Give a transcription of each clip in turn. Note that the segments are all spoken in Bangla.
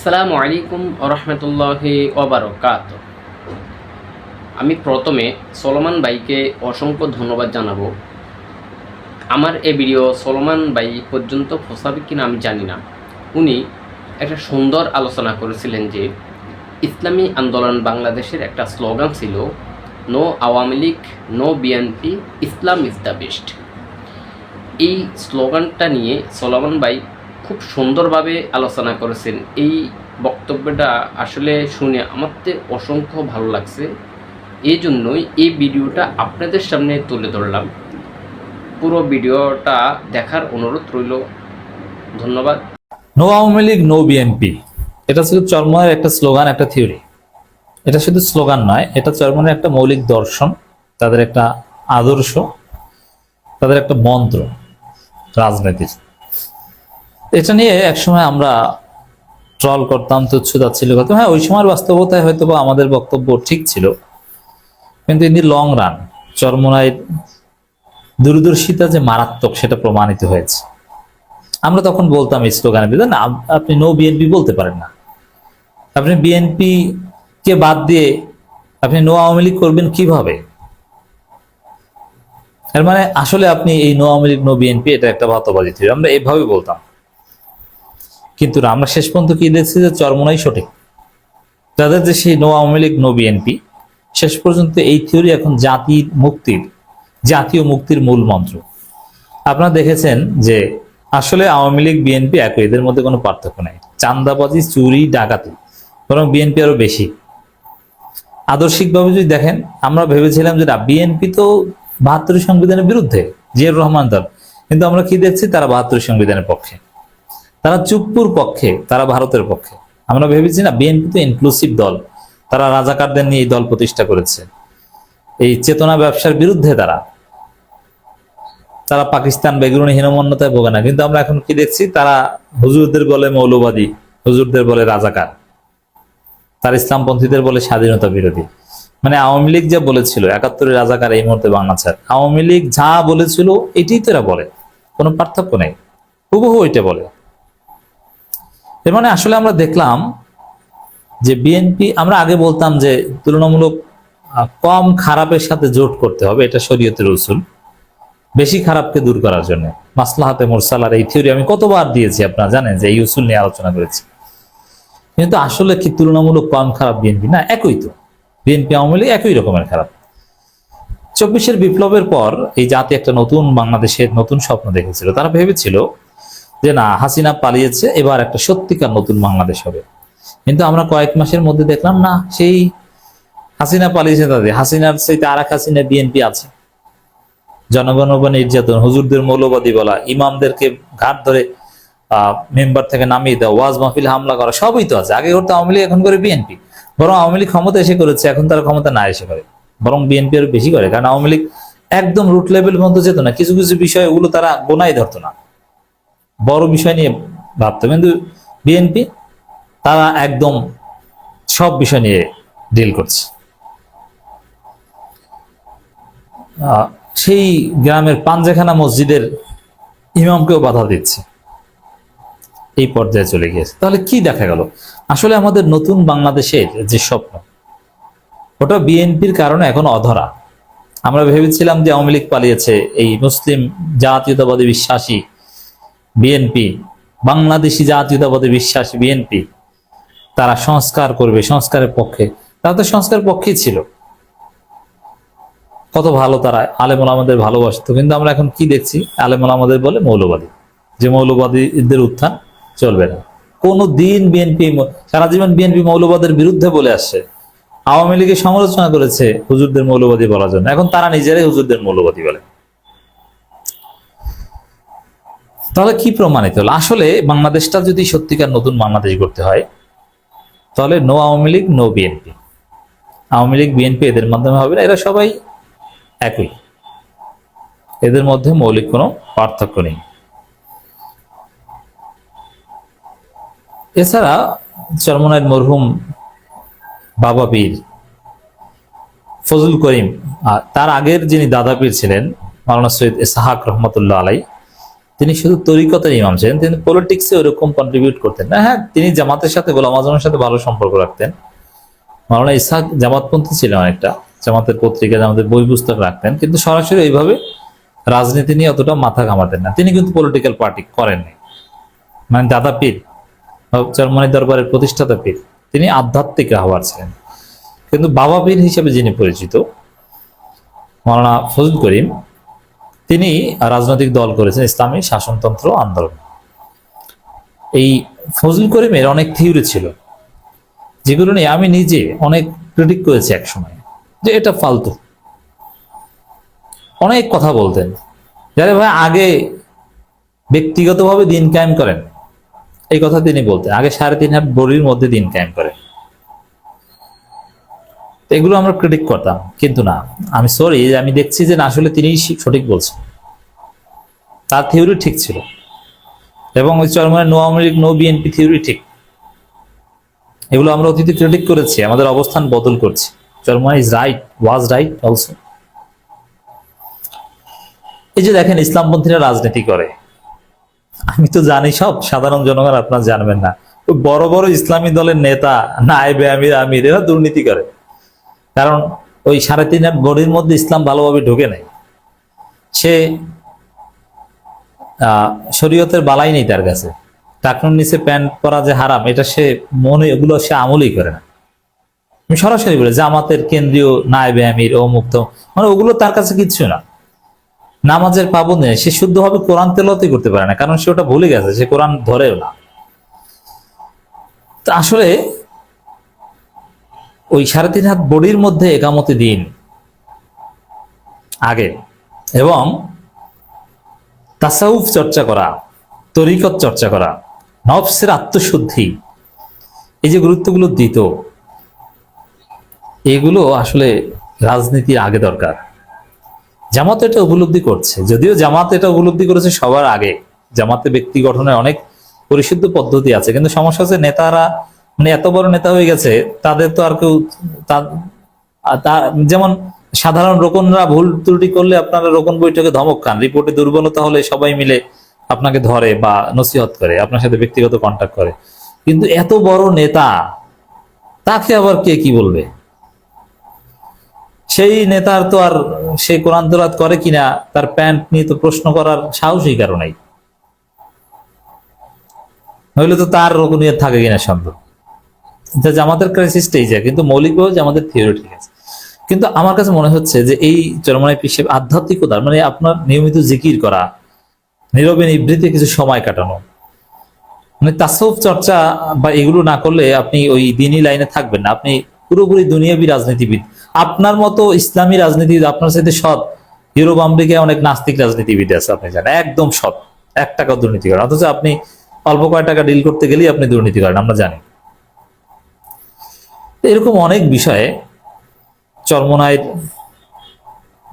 আসসালামু আলাইকুম রহমতুল্লাহি ওবরকাত। আমি প্রথমে সলমান ভাইকে অসংখ্য ধন্যবাদ জানাব। আমার এ ভিডিও সলমান ভাই পর্যন্ত ফসাবে কিনা আমি জানি না। উনি একটা সুন্দর আলোচনা করেছিলেন যে, ইসলামী আন্দোলন বাংলাদেশের একটা স্লোগান ছিল, no Awami League, no BNP, Islam is the best এই স্লোগানটা নিয়ে সলমান ভাই খুব সুন্দরভাবে আলোচনা করেছেন। এই বক্তব্যটা আসলে শুনে আমার তো অসংখ্য ভালো লাগছে। এই জন্যই এই ভিডিওটা আপনাদের সামনে তুলে ধরলাম। পুরো ভিডিওটা দেখার অনুরোধ রইল। ধন্যবাদ। নো আওয়ামী লীগ নো বিএনপি এটা শুধু চরমনের একটা স্লোগান, একটা থিওরি এটা শুধু স্লোগান নয়, এটা চরমনের একটা মৌলিক দর্শন, তাদের একটা আদর্শ, তাদের একটা মন্ত্র, রাজনীতির। এটা নিয়ে একসময় আমরা ট্রল করতাম, তুচ্ছ তাচ্ছিল্য করতাম। হ্যাঁ ওই সময়ের বাস্তবতায় হয়তো বা আমাদের বক্তব্য ঠিক ছিল। কিন্তু ইন দি লং রান চরমনায় দূরদর্শিতা যে মারাত্মক সেটা প্রমাণিত হয়েছে। আমরা তখন বলতাম এই বিরুদ্ধে, না, আপনি নো বিএনপি বলতে পারেন না। আপনি বিএনপি কে বাদ দিয়ে আপনি নো আওয়ামী লীগ করবেন কীভাবে? এর মানে আসলে আপনি এই নো আওয়ামী লীগ নো বিএনপি এটা একটা ভাতবাজি থিওরি। আমরা এইভাবে বলতাম। কিন্তু আমরা শেষ পর্যন্ত কি দেখছি যে চরমনাই সঠিক? তাদের যে সেই নো আওয়ামী লীগ নো বিএনপি শেষ পর্যন্ত এই থিওরি এখন জাতির মুক্তির, জাতীয় মুক্তির মূল মন্ত্র। আপনারা দেখেছেন যে আসলে আওয়ামী লীগ, বিএনপি একই, এদের মধ্যে কোনো পার্থক্য নেই। চান্দাবাজি চুরি, ডাকাতি, বরং বিএনপি আরও বেশি। আদর্শিকভাবে যদি দেখেন, আমরা ভেবেছিলাম যে না, বিএনপি তো বাহাত্তর সংবিধানের বিরুদ্ধে, জিয়াউর রহমান দল। কিন্তু আমরা কি দেখছি? তারা বাহাত্তর সংবিধানের পক্ষে। তারা চুপ্পুর পক্ষে, তারা ভারতের পক্ষে। আমরা ভেবেছি না, বিএনপি তো ইনক্লুসিভ দল। তারা রাজাকারদের নিয়ে এই দল প্রতিষ্ঠা করেছে। এই চেতনা ব্যবসার বিরুদ্ধে তারা। তারা পাকিস্তান বেগুনি হীনমন্যতায় ভোগে না। কিন্তু আমরা এখন কি দেখছি? তারা হুজুরদের বলে মৌলবাদী, হুজুরদের বলে রাজাকার। তার ইসলামপন্থীদের বলে স্বাধীনতা বিরোধী। মানে আওয়ামী লীগ যা বলেছিল, একাত্তরের রাজাকার এই মুহূর্তে বাংলা ছাড় আওয়ামী লীগ যা বলেছিল, এটাই তো এরা বলে। কোনো পার্থক্য নেই। হুবহু ওইটা বলে। এর মানে আসলে আমরা দেখলাম যে বিএনপি আমরা আগে বলতাম যে তুলনামূলক কম খারাপের সাথে জোট করতে হবে, এটা শরীয়তের উসুল, বেশি খারাপকে দূর করার জন্য। মাসলাহাতে মুরসালার এই থিওরি আমি কতবার দিয়েছি আপনারা জানেন যে এই উসুল নিয়ে আলোচনা করেছি। কিন্তু আসলে কি তুলনামূলক কম খারাপ বিএনপি না, একই তো। বিএনপি আওয়ামী লীগ একই রকমের খারাপ। চব্বিশের বিপ্লবের পর এই জাতি একটা নতুন বাংলাদেশের নতুন স্বপ্ন দেখেছিল। তারা ভেবেছিল যে না, হাসিনা পালিয়েছে, এবার একটা সত্যিকার নতুন বাংলাদেশ হবে। কিন্তু আমরা কয়েক মাসের মধ্যে দেখলাম, না, সেই হাসিনা পালিয়েছে তাদের হাসিনার সেই এক হাসিনা বিএনপি আছে। জনগণ নির্যাতন, হুজুরদের মৌলবাদী বলা, ইমামদেরকে ঘাট ধরে মেম্বার থেকে নামিয়ে দেওয়া, ওয়াজ মাহফিল হামলা করা, সবই তো আছে। আগে করতে আওয়ামী এখন করে বিএনপি। বরং আওয়ামী লীগ ক্ষমতা এসে করেছে, এখন তারা ক্ষমতা না এসে করে। বরং বিএনপি আরও বেশি করে। কারণ আওয়ামী লীগ একদম রুট লেভেল পর্যন্ত যেত না। কিছু কিছু বিষয় ওগুলো তারা গোনাই ধরতো না। বড় বিষয় নিয়ে ভাবতো। কিন্তু বিএনপি তারা একদম সব বিষয় নিয়ে ডিল করছে। সেই গ্রামের পাঞ্জেখানা মসজিদের ইমামকেও বাধা দিচ্ছে। এই পর্যায়ে চলে গিয়েছে। তাহলে কি দেখা গেল? আসলে আমাদের নতুন বাংলাদেশের যে স্বপ্ন, ওটা বিএনপির কারণে এখন অধরা। আমরা ভেবেছিলাম যে আওয়ামী লীগ পালিয়েছে, এই মুসলিম জাতীয়তাবাদী বিশ্বাসী বিএনপি বাংলাদেশি জাতীয়তাবাদী বিশ্বাস বিএনপি তারা সংস্কার করবে সংস্কারের পক্ষে। তারা তো সংস্কার পক্ষেই ছিল। কত ভালো তারা আলেমুল আমাদের ভালোবাসতো, কিন্তু আমরা এখন কি দেখছি? আলেমুল আমাদের বলে মৌলবাদী। যে মৌলবাদীদের উত্থান চলবে না। কোনো দিন বিএনপি সারা জীবন বিএনপি মৌলবাদের বিরুদ্ধে বলে আসছে। আওয়ামী লীগের সমালোচনা করেছে হুজুরদের মৌলবাদী বলার জন্য। এখন তারা নিজেরাই হুজুরদের মৌলবাদী বলে। তাহলে কি প্রমাণিত? হলো আসলে বাংলাদেশটা যদি সত্যিকার নতুন বাংলাদেশ করতে হয়, তাহলে no Awami League no BNP Awami League BNP এদের মাধ্যমে হবে না, এরা সবাই একই। এদের মধ্যে মৌলিক কোনো পার্থক্য নেই। এছাড়া চরমনায়ের মরহুম বাবা পীর ফজল করিম তার আগের যিনি দাদা পীর ছিলেন, মাওলানা সৈয়দ ইসাহাক রহমতুল্লাহ আলাই তিনি শুধু তরিকতের ইমাম ছিলেন, তিনি পলিটিক্সে ওরকম কন্ট্রিবিউট করতেন। না হ্যাঁ তিনি জামাতের সাথে, গোলাম আজমের সাথে ভালো সম্পর্ক রাখতেন। মাওলানা ইসাক জামাতপন্থী ছিলেন অনেকটা, জামাতের পত্রিকা, জামাতের বই পুস্তক রাখতেন। কিন্তু সরাসরি এইভাবে রাজনীতি নিয়ে অতটা মাথা ঘামাতেন না। তিনি কিন্তু পলিটিক্যাল পার্টি করেননি। মানে দাদা পীর চরমনি দরবারের প্রতিষ্ঠাতা পীর, তিনি আধ্যাত্মিক রাহবার ছিলেন। কিন্তু বাবা পীর হিসেবে যিনি পরিচিত, মাওলানা ফজল করিম তিনি রাজনৈতিক দল করেছেন, ইসলামী শাসনতন্ত্র আন্দোলন। এই ফজল করিমের অনেক থিওরি ছিল, যেগুলো নিয়ে আমি নিজে অনেক ক্রিটিক করেছি একসময়, যে এটা ফালতু। অনেক কথা বলতেন, যারা ভাই আগে ব্যক্তিগতভাবে দিন কায়েম করেন, এই কথা তিনি বলতেন। আগে সাড়ে তিন হাত বড়ির মধ্যে দিন কায়েম করেন। এগুলো আমরা ক্রিটিক করতাম, কিন্তু না। আমি সরি আমি দেখছি যে না, আসলে তিনি সঠিক বলছেন। তার থিওরি ঠিক ছিল। এবং ওই চরমানের no Awami League, no BNP theory ঠিক। এগুলো আমরা অতীতে ক্রিটিক করেছি, আমাদের অবস্থান বদল করছি। চরমান is right was right also এই যে দেখেন, ইসলামপন্থীরা রাজনীতি করে। আমি তো জানি সব, সাধারণ জনগণ আপনারা জানবেন না। বড় বড় ইসলামী দলের নেতা, নায়েবে আমির আমির, এরা দুর্নীতি করে। কারণ ওই সাড়ে তিন হাত বডির মধ্যে ইসলাম ভালোভাবে ঢুকে নেই। সে শরীয়তের বালাই নেই তার কাছে। টাকনুর নিচে প্যান্ট পরা যে হারাম, এটা সে মনে, এগুলো সে আমলই করে না। আমি সরাসরি বলি, জামাতের কেন্দ্রীয় নায়েবে আমির, ও মুক্ত মানে ওগুলো তার কাছে কিচ্ছু না। নামাজের পাবনে সে শুদ্ধভাবে কোরআন তেলতে করতে পারে না, কারণ সে ওটা ভুলে গেছে, সে কোরআন ধরেও না। তা আসলে ওই সাড়ে তিন হাত বডির মধ্যে একামতি দিন। আগে। এবং তাসাউফ চর্চা করা, তরিকত চর্চা করা, নফসের আত্মশুদ্ধি, এই যে গুরুত্বগুলো দিত, এগুলো আসলে রাজনীতির আগে দরকার। জামাত এটা উপলব্ধি করছে। যদিও জামাত এটা উপলব্ধি করেছে সবার আগে। জামাতে ব্যক্তি গঠনের অনেক পরিশুদ্ধ পদ্ধতি আছে, কিন্তু সমস্যা হচ্ছে নেতারা মানে এত বড় নেতা হয়ে গেছে, তাদের তো আর কেউ যেমন সাধারণ রোকনরা ভুল ত্রুটি করলে আপনারা রোকন বৈঠকে ধমক খান, রিপোর্টে দুর্বলতা হলে সবাই মিলে আপনাকে ধরে বা নসিহত করে, আপনার সাথে ব্যক্তিগত কন্ট্যাক্ট করে। কিন্তু এত বড় নেতা, তাকে আবার কে কি বলবে? সেই নেতার তো আর সে কোরআন তেলাওয়াত করে কিনা, তার প্যান্ট নিয়ে তো প্রশ্ন করার সাহসই কারও নাই। নইলে তো তার নিয়ে থাকে কিনা সন্দেহ। এটা জামাতের ক্রাইসিসটাই যায় কিন্তু মৌলিকভাবে আমাদের থিওরি ঠিক আছে। কিন্তু আমার কাছে মনে হচ্ছে যে এই চরমানের পিছিয়ে আধ্যাত্মিকতা মানে আপনার নিয়মিত জিকির করা, নীরবে নিবৃত্তে কিছু সময় কাটানো মানে তাসৌফ চর্চা বা এগুলো না করলে আপনি ওই দিনই লাইনে থাকবেন না। আপনি পুরোপুরি দুনিয়াবি রাজনীতিবিদ। আপনার মতো ইসলামী রাজনীতিবিদ আপনার সাথে সৎ ইউরোপ, আমেরিকায় অনেক নাস্তিক রাজনীতিবিদ আছে, আপনি জানেন। একদম সৎ। এক টাকা দুর্নীতি করেন অথচ আপনি অল্প কয় টাকা ডিল করতে গেলেই আপনি দুর্নীতি করেন, আমরা জানি। এরকম অনেক বিষয়ে চরমনায়ের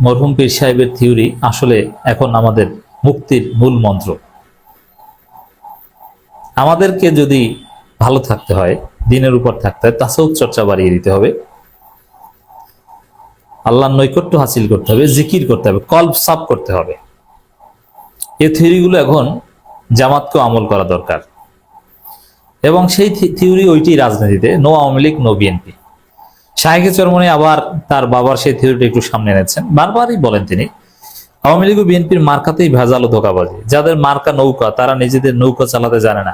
মরহুম পীর সাহেবের থিওরি আসলে এখন আমাদের মুক্তির মূল মন্ত্র। আমাদেরকে যদি ভালো থাকতে হয়, দিনের উপর থাকতে হয় তাসৌক চর্চা বাড়িয়ে দিতে হবে। আল্লাহর নৈকট্য হাসিল করতে হবে, জিকির করতে হবে, কল্প সাফ করতে হবে। এ থিওরিগুলো এখন জামাতকেও আমল করা দরকার। এবং সেই থিওরি ওইটি রাজনীতিতে no Awami League no BNP শাহেকে Charmoni আবার তার বাবার সেই থিওরিটা একটু সামনে এনেছেন। বারবারই বলেন তিনি, আওয়ামী লীগ ও বিএনপির মার্কাতেই ভেজাল ও ধোকাবাজি। যাদের মার্কা নৌকা, তারা নিজেদের নৌকা চালাতে জানে না।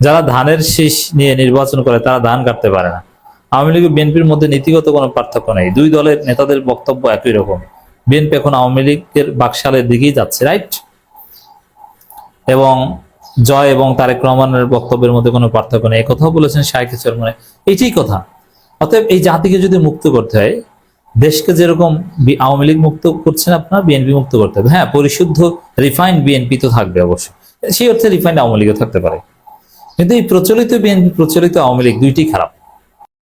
যারা ধানের শীষ নিয়ে নির্বাচন করে, তারা ধান কাটতে পারে না। আওয়ামী লীগ ও বিএনপির মধ্যে নীতিগত কোনো পার্থক্য নেই। দুই দলের নেতাদের বক্তব্য একই রকম। বিএনপি এখন আওয়ামী লীগের বাকশালের দিকেই যাচ্ছে রাইট এবং জয় এবং তারেক রহমানের বক্তব্যের মধ্যে কোনো পার্থক্য নেই। কথাও বলেছেন শাহেক চরমনে এইটাই কথা। অতএব এই জাতিকে যদি মুক্ত করতে হয়, দেশকে যেরকম আওয়ামী লীগ মুক্ত করছেন আপনার, বিএনপি মুক্ত করতে হবে। হ্যাঁ পরিশুদ্ধ রিফাইন্ড বিএনপি তো থাকবে অবশ্যই। সেই অর্থে রিফাইন্ড আওয়ামী লীগও থাকতে পারে। কিন্তু এই প্রচলিত বিএনপি, প্রচলিত আওয়ামী লীগ দুইটি খারাপ।